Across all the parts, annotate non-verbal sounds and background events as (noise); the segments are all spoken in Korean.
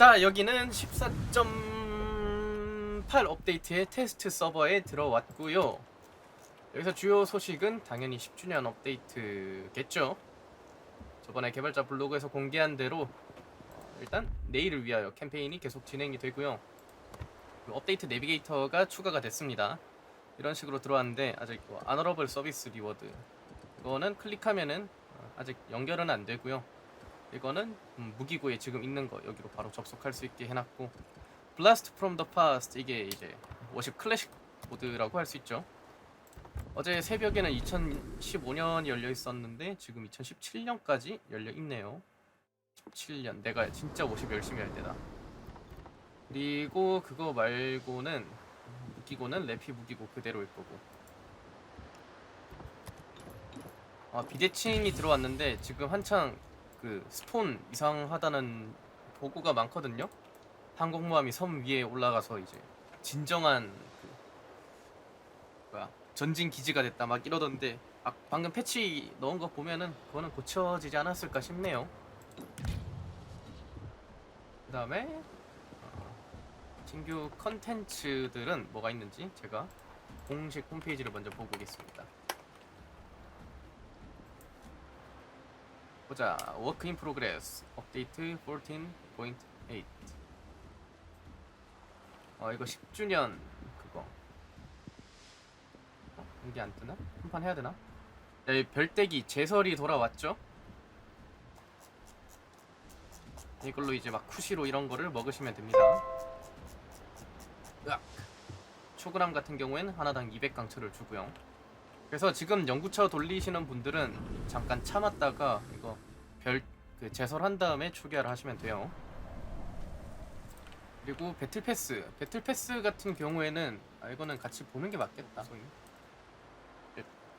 자 여기는 14.8 업데이트의 테스트 서버에 들어왔고요. 여기서 주요 소식은 당연히 10주년 업데이트겠죠? 저번에 개발자 블로그에서 공개한 대로 일단 내일을 위하여 캠페인이 계속 진행이 되고요. 업데이트 내비게이터가 추가가 됐습니다. 이런 식으로 들어왔는데 아직 뭐 아너러블 서비스 리워드 이거는 클릭하면은 어, 아직 연결은 안 되고요 이거는 음, 무기고에 지금 있는 거 여기로 바로 접속할 수 있게 해놨고 Blast from the Past 이게 이제 워십 클래식 모드라고 할 수 있죠. 어제 새벽에는 2015년이 열려 있었는데 지금 2017년까지 열려 있네요. 17년 내가 진짜 워십 열심히 할 때다. 그리고 그거 말고는 무기고는 래피 무기고 그대로일 거고. 아 비대칭이 들어왔는데 지금 한창 그 스폰 이상하다는 보고가 많거든요. 항공모함이 섬 위에 올라가서 이제 진정한 그 뭐야 전진 기지가 됐다 막 이러던데 아, 방금 패치 넣은 거 보면은 그거는 고쳐지지 않았을까 싶네요. 그 다음에 신규 컨텐츠들은 뭐가 있는지 제가 공식 홈페이지를 먼저 보고 오겠습니다. 보자. 워크 인 프로그레스 업데이트 14.8 어 이거 10주년 그거 어? 이게 안 뜨나? 한 판 해야 되나? 야, 이 별떼기 제설이 돌아왔죠? 이걸로 이제 막 쿠시로 이런 거를 먹으시면 됩니다. 으악. 초그람 같은 경우에는 하나당 200 강철을 주고요. 그래서 지금 연구차 돌리시는 분들은 잠깐 참았다가 이거 별 그 제설한 다음에 추가를 하시면 돼요. 그리고 배틀 패스, 배틀 패스 같은 경우에는 아 이거는 같이 보는 게 맞겠다.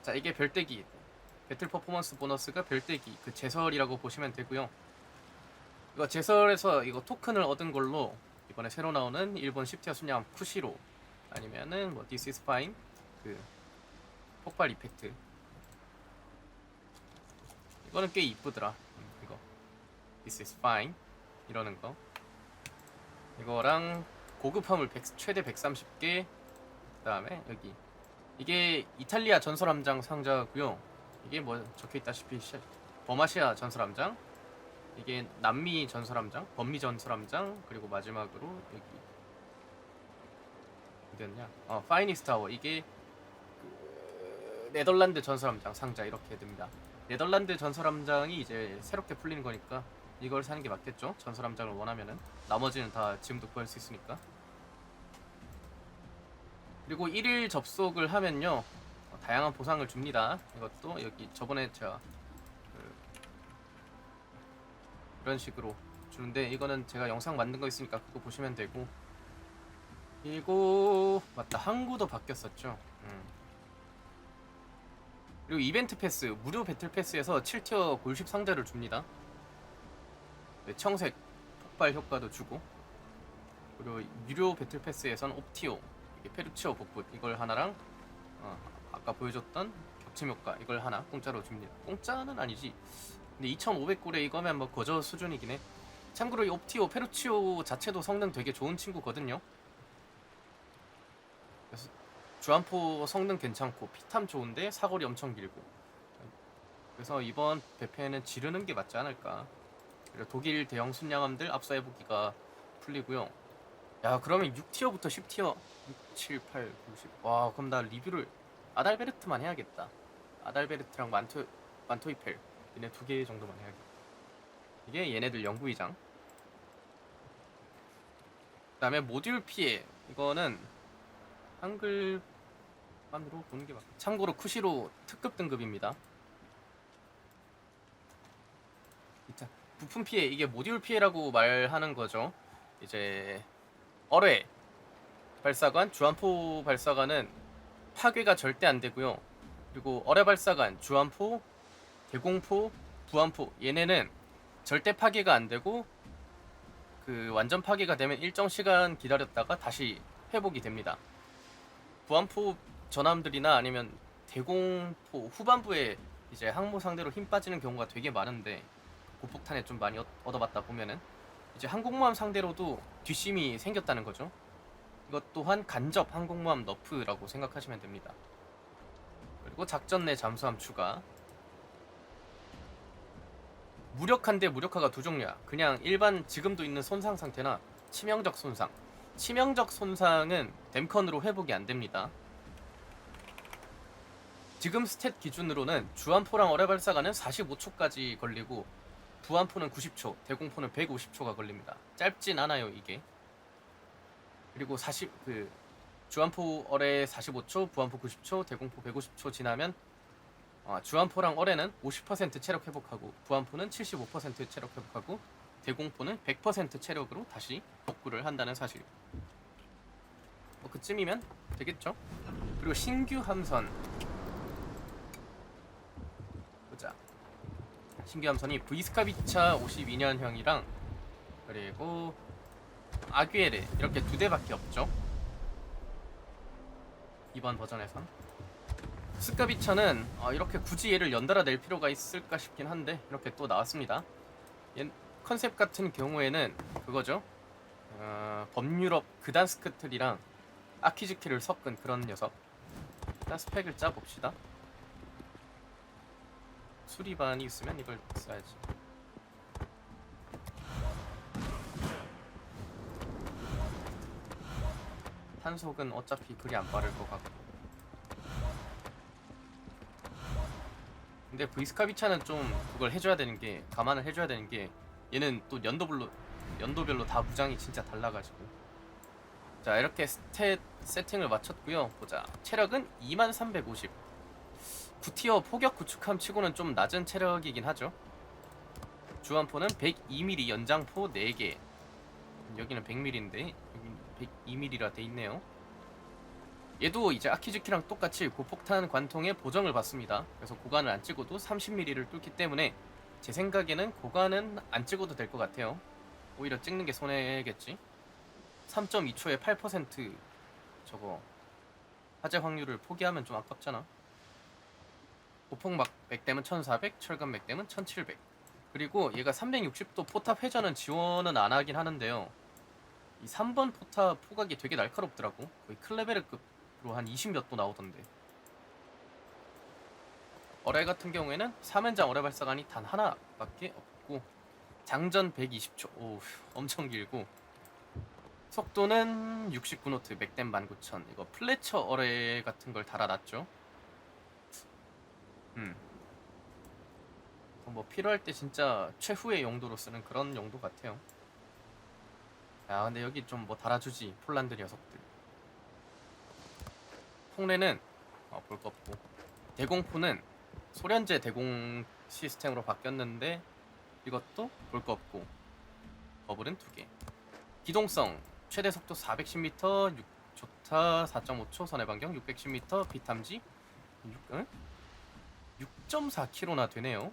자 이게 별떼기 배틀 퍼포먼스 보너스가 별떼기 그 제설이라고 보시면 되고요. 이거 제설에서 이거 토큰을 얻은 걸로 이번에 새로 나오는 일본 10티어 순양 쿠시로 아니면은 뭐 This is fine 그 폭발 이펙트. 이거는 꽤 이쁘더라. 음, 이거. This is fine. 이러는 거. 이거랑 고급 화물 100 최대 130개. 그 다음에 여기. 이게 이탈리아 전설함장 상자고요. 이게 뭐 적혀있다시피 시- 버마시아 전설함장. 이게 남미 전설함장 범미 전설함장 그리고 마지막으로 여기. 어디였냐? 어 파이니스 타워. 이게 그 네덜란드 전설함장 상자 이렇게 됩니다. 네덜란드 전설함장이 이제 새롭게 풀리는 거니까 이걸 사는 게 맞겠죠? 전설함장을 원하면은 나머지는 다 지금도 구할 수 있으니까. 그리고 1일 접속을 하면요 어, 다양한 보상을 줍니다. 이것도 여기 저번에 제가 그 이런 식으로 주는데 이거는 제가 영상 만든 거 있으니까 그거 보시면 되고 그리고 맞다 항구도 바뀌었었죠. 음. 그리고 이벤트 패스 무료 배틀 패스에서 7티어 골십 상자를 줍니다. 네, 청색 폭발 효과도 주고 그리고 유료 배틀 패스에선 옵티오 페루치오 복붙 이걸 하나랑 어, 아까 보여줬던 겹침 효과 이걸 하나 공짜로 줍니다. 공짜는 아니지. 근데 2,500골에 이거면 뭐 거저 수준이긴 해. 참고로 이 옵티오 페루치오 자체도 성능 되게 좋은 친구거든요. 주안포 성능 괜찮고 피탐 좋은데 사거리 엄청 길고. 그래서 이번 배패는 지르는 게 맞지 않을까. 그리고 독일 대형 순양함들 압사해보기가 풀리고요. 야 그러면 6티어부터 10티어. 6, 7, 8, 9, 10와 그럼 나 리뷰를 아달베르트만 해야겠다. 아달베르트랑 만토, 만토이펠. 얘네 두 개 정도만 해야겠다. 이게 얘네들 연구위장. 그 다음에 모듈 피해. 이거는 한글 만으로 보는 게 맞. 참고로 쿠시로 특급 등급입니다. 자, 부품 피해 이게 모듈 피해라고 말하는 거죠. 이제 어뢰 발사관, 주안포 발사관은 파괴가 절대 안 되고요. 그리고 어뢰 발사관, 주안포, 대공포, 부안포 얘네는 절대 파괴가 안 되고 그 완전 파괴가 되면 일정 시간 기다렸다가 다시 회복이 됩니다. 부안포 전함들이나 아니면 대공포 후반부에 이제 항모 상대로 힘 빠지는 경우가 되게 많은데 고폭탄에 좀 많이 얻- 얻어봤다 보면은 이제 항공모함 상대로도 뒷심이 생겼다는 거죠. 이것 또한 간접 항공모함 너프라고 생각하시면 됩니다. 그리고 작전 내 잠수함 추가. 무력한데 무력화가 두 종류야. 그냥 일반 지금도 있는 손상 상태나 치명적 손상. 치명적 손상은 댐컨으로 회복이 안 됩니다. 지금 스탯 기준으로는 주안포랑 어뢰 발사가는 45초까지 걸리고 부안포는 90초, 대공포는 150초가 걸립니다. 짧진 않아요 이게. 그리고 40 그 주안포 어뢰 45초, 부안포 90초, 대공포 150초 지나면 아, 주안포랑 어뢰는 50% 체력 회복하고 부안포는 75% 체력 회복하고 대공포는 100% 체력으로 다시 복구를 한다는 사실. 뭐 그쯤이면 되겠죠. 그리고 신규 함선 보자. 신규 함선이 브이스카비차 52년형이랑 그리고 아귀에르 이렇게 두 대밖에 없죠. 이번 버전에선 스카비차는 어, 이렇게 굳이 얘를 연달아 낼 필요가 있을까 싶긴 한데 이렇게 또 나왔습니다. 얘 컨셉 같은 경우에는 그거죠. 어, 범유럽 그단스크 틀이랑 아키즈키를 섞은 그런 녀석. 일단 스펙을 짜 봅시다. 수리반이 있으면 이걸 써야지. 탄속은 어차피 그리 안 빠를 것 같고. 근데 브이스카비차는 좀 그걸 해줘야 되는 게 감안을 해줘야 되는 게 얘는 또 연도별로 연도별로 다 무장이 진짜 달라가지고 자 이렇게 스탯 세팅을 마쳤고요 보자 체력은 2350 구티어 포격 구축함 치고는 좀 낮은 체력이긴 하죠. 주안포는 102mm 연장포 4개. 여기는 100mm인데 여기는 102mm라 돼 있네요. 얘도 이제 아키즈키랑 똑같이 고폭탄 관통에 보정을 받습니다. 그래서 고간을 안 찍어도 30mm를 뚫기 때문에 제 생각에는 고간은 안 찍어도 될 것 같아요. 오히려 찍는 게 손해겠지? 3.2초에 8% 저거 화재 확률을 포기하면 좀 아깝잖아 고폭막 맥댐은 1400 철갑 맥댐은 1700 그리고 얘가 360도 포탑 회전은 지원은 안 하긴 하는데요. 이 3번 포탑 포각이 되게 날카롭더라고. 거의 클레베르급으로 한 20몇 도 나오던데. 어뢰 같은 경우에는 3연장 어뢰 발사관이 단 하나밖에 없고 장전 120초. 오 엄청 길고. 속도는 69노트 맥댐 19000 이거 플래처 어뢰 같은 걸 달아놨죠 음. 뭐 필요할 때 진짜 최후의 용도로 쓰는 그런 용도 같아요. 야 근데 여기 좀 뭐 달아주지 폴란드 녀석들. 폭레는 어, 볼거 없고. 대공포는 소련제 대공 시스템으로 바뀌었는데 이것도 볼 거 없고. 버블은 두 개. 기동성. 최대 속도 410m 6조타 4.5초 선의 반경 610m 비탐지 6, 응? 6.4km나 되네요.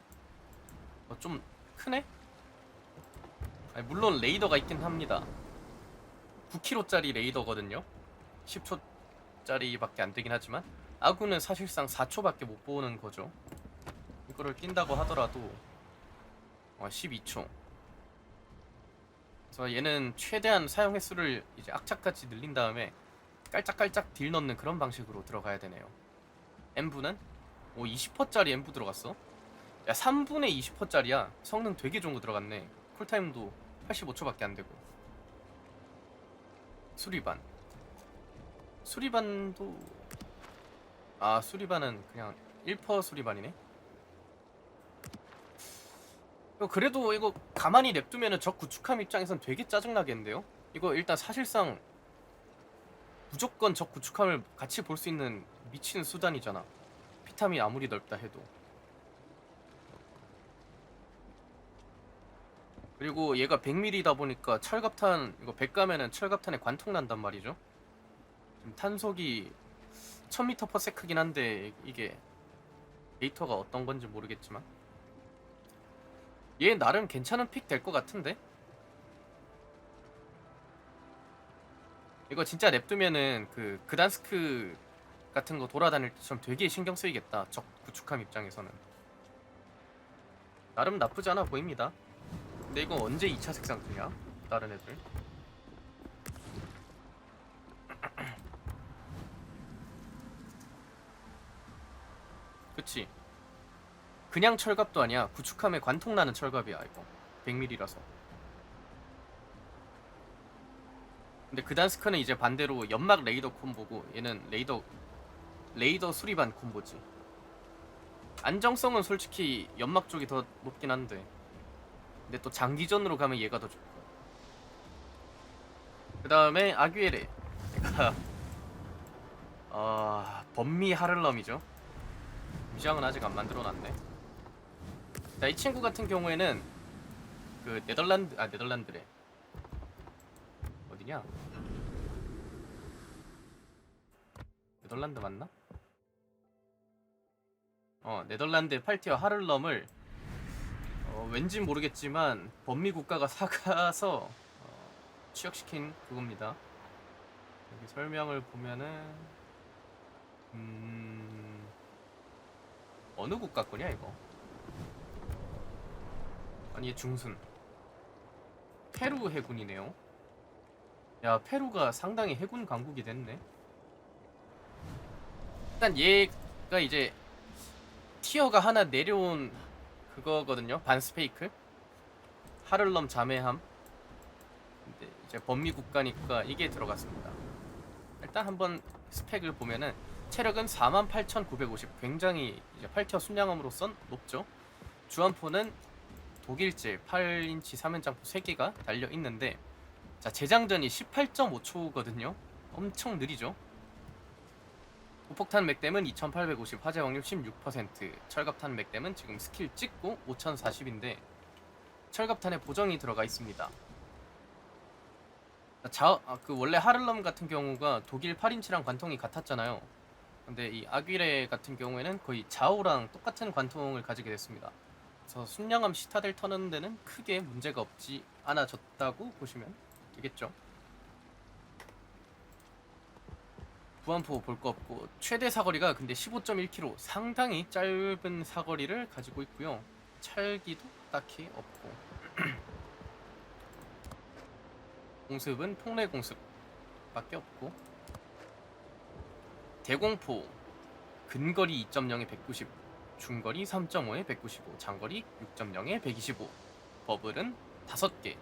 어, 좀 크네? 아니, 물론 레이더가 있긴 합니다. 9km짜리 레이더거든요. 10초짜리밖에 안 되긴 하지만 아군은 사실상 4초밖에 못 보는 거죠. 이거를 낀다고 하더라도 어, 12초. 그래서 얘는 최대한 사용 횟수를 이제 악착같이 늘린 다음에 깔짝깔짝 딜 넣는 그런 방식으로 들어가야 되네요. 엠브는 오 20%짜리 엠브 들어갔어? 야 3분의 20%짜리야. 성능 되게 좋은 거 들어갔네. 쿨타임도 85초밖에 안 되고. 수리반. 수리반도 아 수리반은 그냥 1% 수리반이네? 이거 그래도 이거 가만히 냅두면은 적 구축함 입장에선 되게 짜증나겠는데요? 이거 일단 사실상 무조건 적 구축함을 같이 볼 수 있는 미친 수단이잖아 피탐이 아무리 넓다 해도. 그리고 얘가 100mm다 보니까 철갑탄 이거 100 가면은 철갑탄에 관통 난단 말이죠. 지금 탄속이 1000m/s긴 한데 이게 데이터가 어떤 건지 모르겠지만. 얘 나름 괜찮은 픽 될 것 같은데? 이거 진짜 냅두면은 그 그단스크 같은 거 돌아다닐 때처럼 되게 신경 쓰이겠다. 적 구축함 입장에서는. 나름 나쁘지 않아 보입니다. 근데 이거 언제 2차 색상 뜨냐? 다른 애들. (clears throat) 그치. 그냥 철갑도 아니야. 구축함에 관통 나는 철갑이야 이거. 100mm라서. 근데 그단스크는 이제 반대로 연막 레이더 콤보고 얘는 레이더 레이더 수리반 콤보지. 안정성은 솔직히 연막 쪽이 더 높긴 한데. 근데 또 장기전으로 가면 얘가 더 좋고. 그 다음에 얘가 어, 범미 하를럼이죠. 위장은 아직 안 만들어놨네. 자 이 친구 같은 경우에는 그 네덜란드 아 네덜란드래. 어디냐? 네덜란드 맞나? 어 네덜란드 8티어 하를럼을 어, 왠진 모르겠지만 범미 국가가 (laughs) 사가서 어, 취역시킨 그겁니다. 여기 설명을 보면은 음 어느 국가 거냐 이거? 아니 얘 중순 페루 해군이네요. 야 페루가 상당히 해군 강국이 됐네. 일단 얘가 이제 티어가 하나 내려온 그거거든요. 반스페이크. 하를럼 자매함. 근데 이제 범미 국가니까 이게 들어갔습니다. 일단 한번 스펙을 보면은 체력은 48,950. 굉장히 이제 8티어 순양함으로선 높죠. 주안포는 독일제 8인치 3연장포 3개가 달려 있는데 자, 재장전이 18.5초거든요. 엄청 느리죠. 우폭탄 맥댐은 2850, 화재 확률 16%, 철갑탄 맥댐은 지금 스킬 찍고 5040인데 철갑탄에 보정이 들어가 있습니다. 자, 아, 그 원래 하를럼 같은 경우가 독일 8인치랑 관통이 같았잖아요. 근데 이 아귀레 같은 경우에는 거의 자오랑 똑같은 관통을 가지게 됐습니다. 그래서 순양함 시타델 터는 데는 크게 문제가 없지 않아졌다고 보시면 되겠죠. 부안포 볼 거 없고 최대 사거리가 근데 15.1km 상당히 짧은 사거리를 가지고 있고요. 찰기도 딱히 없고. (clears throat) 공습은 폭내 공습 밖에 없고. 대공포 근거리 2.0에 190 중거리 3.5에 195 장거리 6.0에 125 버블은 5개.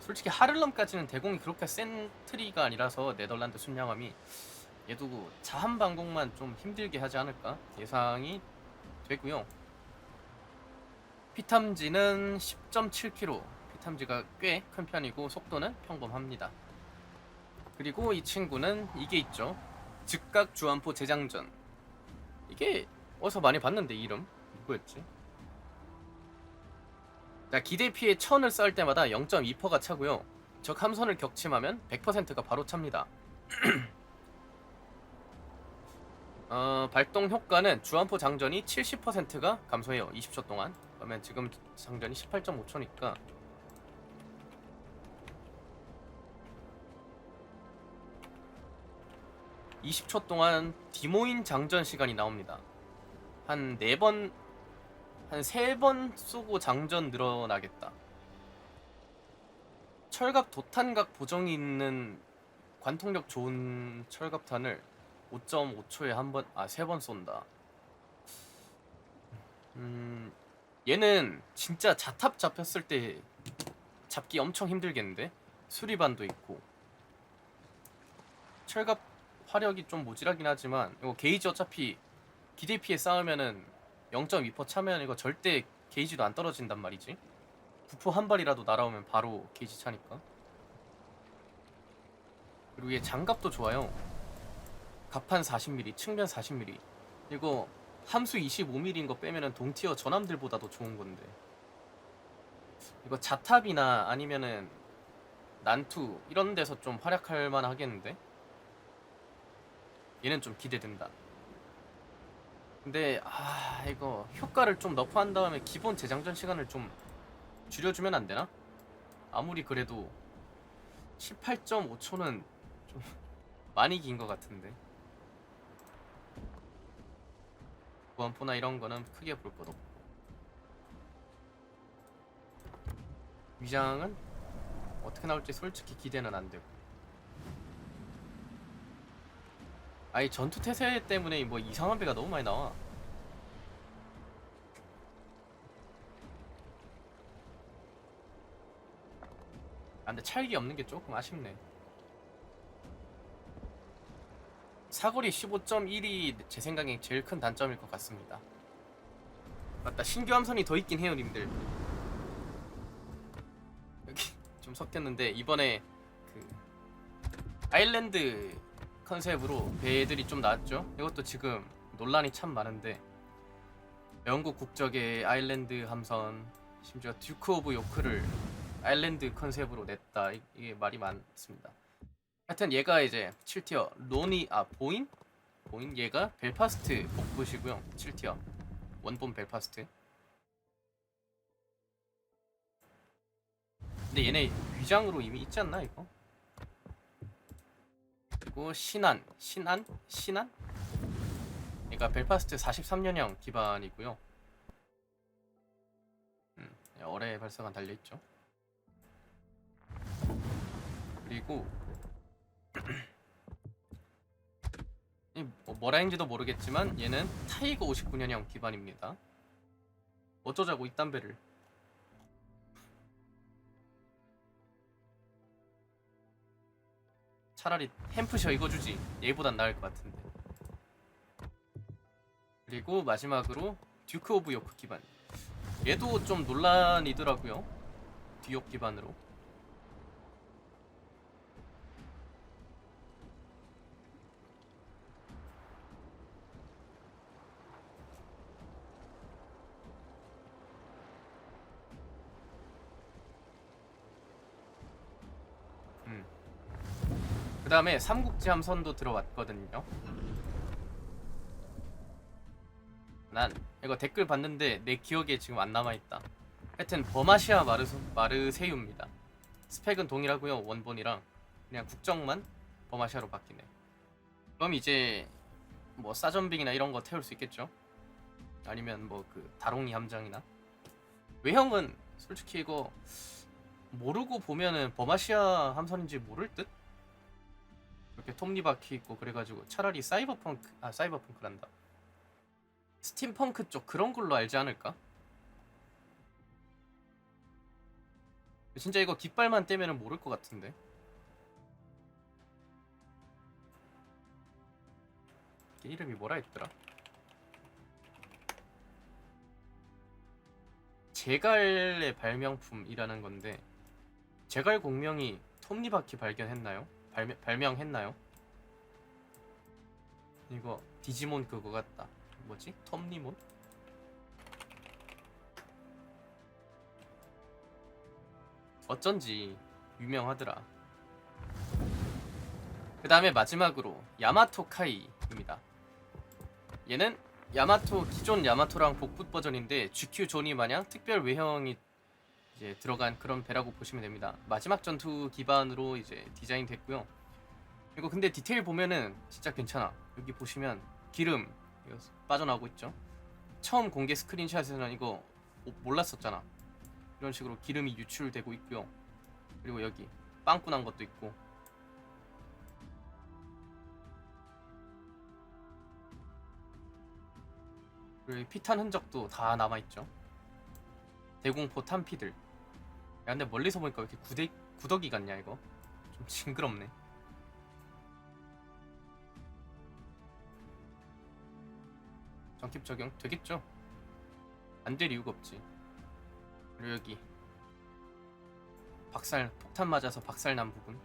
솔직히 하를럼까지는 대공이 그렇게 센 트리가 아니라서 네덜란드 순양함이 얘도 자한 방공만 좀 힘들게 하지 않을까 예상이 되고요. 피탐지는 10.7km. 피탐지가 꽤 큰 편이고 속도는 평범합니다. 그리고 이 친구는 이게 있죠. 즉각 주안포 재장전. 이게 어디서 많이 봤는데 이름 누구였지? 자 기대 피해 천을 쌀 때마다 0.2%가 차고요. 적 함선을 격침하면 100%가 바로 찹니다. (clears throat) 어, 발동 효과는 주안포 장전이 70%가 감소해요. 20초 동안. 그러면 지금 장전이 18.5초니까 (20초) 동안 디모인 장전 시간이 나옵니다 한 네 번 한 세 번 쏘고 장전 늘어나겠다 철갑 도탄각 보정이 있는 관통력 좋은 철갑탄을 5.5초에 한 번, 아, 세 번 쏜다. 음, 얘는 진짜 자탑 잡혔을 때 잡기 엄청 힘들겠는데? 수리반도 있고. 철갑 화력이 좀 모질하긴 하지만, 이거 게이지 어차피 기대 피해 싸우면은 0.2% 차면 이거 절대 게이지도 안 떨어진단 말이지. 부포 한 발이라도 날아오면 바로 게이지 차니까. 그리고 얘 장갑도 좋아요. 갑판 40mm, 측면 40mm. 이거 함수 25mm인 거 빼면은 동티어 전함들보다도 좋은 건데. 이거 자탑이나 아니면은 난투 이런 데서 좀 활약할 만 하겠는데. 얘는 좀 기대된다. 근데 아 이거 효과를 좀 너프한 다음에 기본 재장전 시간을 좀 줄여주면 안 되나? 아무리 그래도 18.5초는 좀 (laughs) 많이 긴 것 같은데. 원포나 이런 거는 크게 볼 것 없고 위장은 어떻게 나올지 솔직히 기대는 안 되고. 아니 전투 태세 때문에 뭐 이상한 배가 너무 많이 나와. 아 근데 찰기 없는 게 조금 아쉽네. 사거리 15.1이 제 생각에 제일 큰 단점일 것 같습니다. 맞다 신규 함선이 더 있긴 해요 님들. 여기 (laughs) 좀 섞였는데 이번에 그 아일랜드 컨셉으로 배들이 좀 나왔죠. 이것도 지금 논란이 참 많은데 영국 국적의 아일랜드 함선 심지어 듀크 오브 요크를 아일랜드 컨셉으로 냈다 이- 이게 말이 많습니다. 하여튼 얘가 이제 7티어. 로니 아 보인? 보인? 얘가 벨파스트 복부시고요. 7티어. 원본 벨파스트. 근데 얘네 위장으로 이미 있지 않나 이거? 그리고 신안. 신안? 신안? 얘가 벨파스트 43년형 기반이고요. 음, 어뢰 발사관 달려있죠. 그리고 이 뭐- 뭐라 했는지도 모르겠지만 얘는 타이거 59년형 기반입니다. 어쩌자고 이딴 배를. 차라리 햄프셔 이거 주지. 얘보단 나을 것 같은데. 그리고 마지막으로 듀크 오브 요크 기반. 얘도 좀 논란이더라고요. 듀욕 기반으로 그 다음에 삼국지 함 선도 들어왔거든요. 난 이거 댓글 봤는데 내 기억에 지금 안 남아 있다. 하여튼 버마시아 마르소, 마르세유입니다. 스펙은 동일하고요 원본이랑 그냥 국정만 버마시아로 바뀌네. 그럼 이제 뭐 싸전빙이나 이런 거 태울 수 있겠죠? 아니면 뭐 그 다롱이 함장이나 외형은 솔직히 이거 모르고 보면은 버마시아 함선인지 모를 듯? 이렇게 톱니바퀴 있고 그래가지고 차라리 사이버펑크 아 사이버펑크란다 스팀펑크 쪽 그런 걸로 알지 않을까? 진짜 이거 깃발만 떼면은 모를 것 같은데 이름이 뭐라 했더라? 제갈의 발명품이라는 건데 제갈 공명이 톱니바퀴 발견했나요? 발명, 발명했나요? 이거 디지몬 그거 같다. 뭐지? 톱니몬? 어쩐지 유명하더라. 그 다음에 마지막으로 야마토 카이입니다. 얘는 야마토 기존 야마토랑 복붙 버전인데 GQ 존이 마냥 특별 외형이 이제 들어간 그런 배라고 보시면 됩니다. 마지막 전투 기반으로 이제 디자인 됐고요. 이거 근데 디테일 보면은 진짜 괜찮아. 여기 보시면 기름 빠져나오고 있죠. 처음 공개 스크린샷에서는 이거 모- 몰랐었잖아. 이런 식으로 기름이 유출되고 있고요. 그리고 여기 빵꾸 난 것도 있고. 피탄 흔적도 다 남아 있죠. 대공포 탄피들. 야 근데 멀리서 보니까 왜 이렇게 구대, 구더기 같냐 이거? 좀 징그럽네. 정팁 적용 되겠죠? 안 될 이유가 없지. 그리고 여기. 박살 폭탄 맞아서 박살 난 부분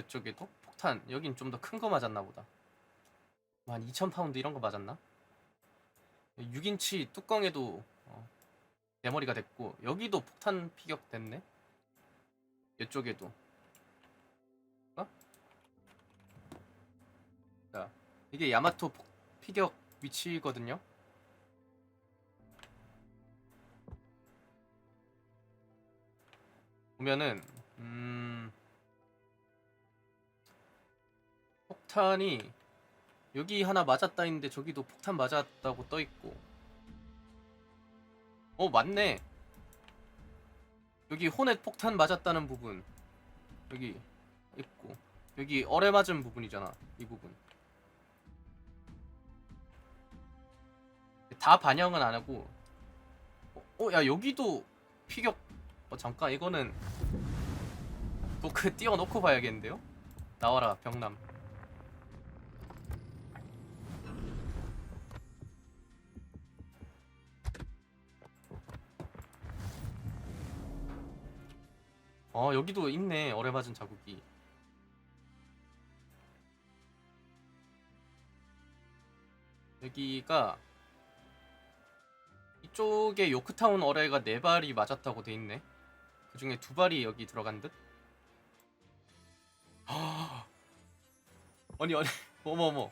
이쪽에도 폭탄. 여긴 좀 더 큰 거 맞았나 보다. 뭐 한 2000파운드 이런 거 맞았나? 6인치 뚜껑에도 어, 대머리가 됐고 여기도 폭탄 피격 됐네? 이쪽에도. 어? 자 이게 야마토 폭- 피격 위치거든요? 보면은 폭탄이 여기 하나 맞았다 했는데 저기도 폭탄 맞았다고 떠 있고. 어 맞네. 여기 호넷 폭탄 맞았다는 부분 여기 있고 여기 어뢰 맞은 부분이잖아 이 부분. 다 반영은 안 하고. 어, 어, 야 여기도 피격. 어 잠깐 이거는 노크 띄워놓고 봐야겠는데요? 나와라 병남. 어 여기도 있네 어뢰 맞은 자국이. 여기가 이쪽에 요크타운 어뢰가 네 발이 맞았다고 돼 있네. 그 중에 두 발이 여기 들어간 듯? 아, 아니 아니 (laughs) 어머 어머.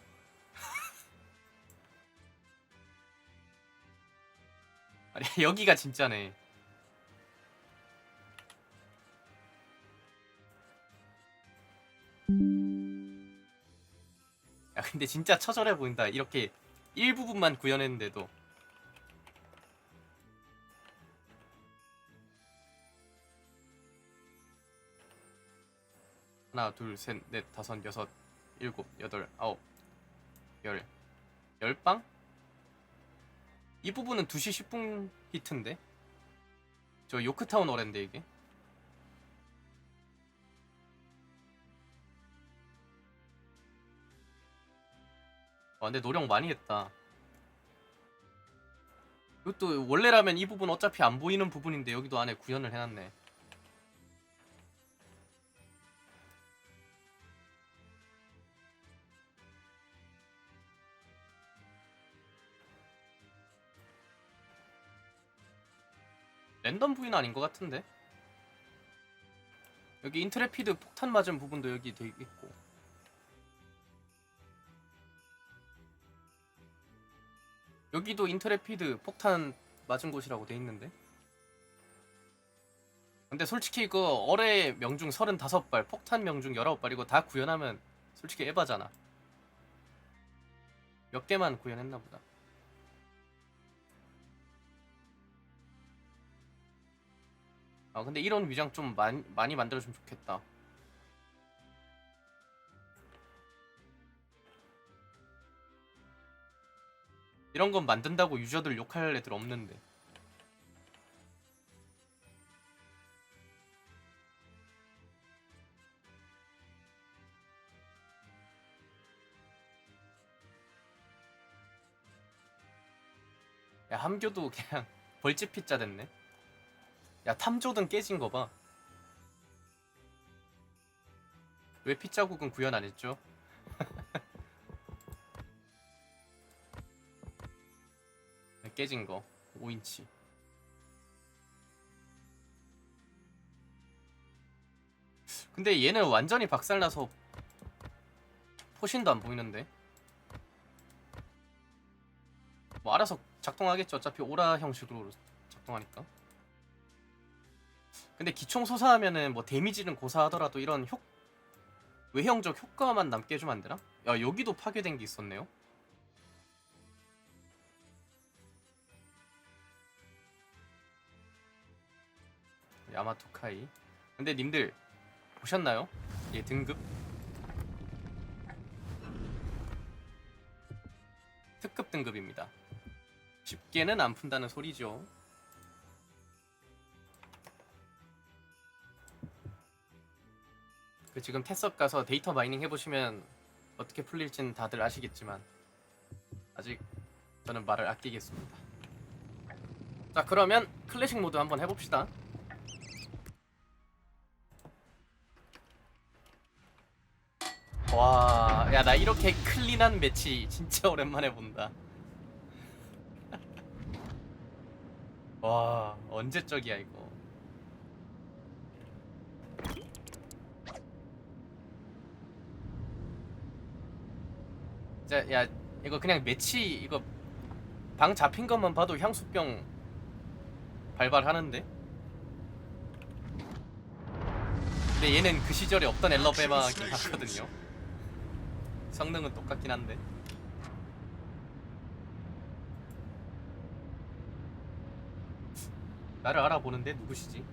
(laughs) 아니 여기가 진짜네 야 근데 진짜 처절해 보인다. 이렇게 일부분만 구현했는데도. 하나 둘셋넷 다섯 여섯 일곱 여덟 아홉 열. 열방? 이 부분은 2시 10분 히트인데? 저 요크타운 어랜데 이게 근데 노력 많이 했다. 이것도 원래라면 이 부분 어차피 안 보이는 부분인데 여기도 안에 구현을 해놨네. 랜덤 부위는 아닌 것 같은데? 여기 인트레피드 폭탄 맞은 부분도 여기 돼 있고 여기도 인트레피드 폭탄 맞은 곳이라고 돼 있는데? 근데 솔직히 이거 어뢰 명중 35발 폭탄 명중 19발 이거 다 구현하면 솔직히 에바잖아. 몇 개만 구현했나 보다. 아 근데 이런 위장 좀 많이, 많이 만들어주면 좋겠다 이런 건 만든다고 유저들 욕할 애들 없는데 야 함교도 그냥 (laughs) 벌집 피자 됐네 야 탐조든 깨진 거 봐. 왜 피자국은 구현 안 했죠? 깨진 거 5인치. 근데 얘는 완전히 박살나서 포신도 안 보이는데. 뭐 알아서 작동하겠죠. 어차피 오라 형식으로 작동하니까. 근데 기총 소사하면은 뭐 데미지는 고사하더라도 이런 효 외형적 효과만 남게 해주면 안 되나? 야 여기도 파괴된 게 있었네요. 야마토카이. 근데 님들 보셨나요? 얘 등급 특급 등급입니다. 쉽게는 안 푼다는 소리죠. 그 지금 테스업 가서 데이터 마이닝 해보시면 어떻게 풀릴지는 다들 아시겠지만 아직 저는 말을 아끼겠습니다. 자 그러면 클래식 모드 한번 해봅시다. 와, 야 나 이렇게 클린한 매치 진짜 (laughs) 오랜만에 본다. (laughs) 와, 언제적이야 이거. 자, 야 이거 그냥 매치 이거 방 잡힌 것만 봐도 향수병 발발하는데. 근데 얘는 그 시절에 없던 엘러베마긴 하거든요. 성능은 똑같긴 한데 나를 알아보는데 누구시지?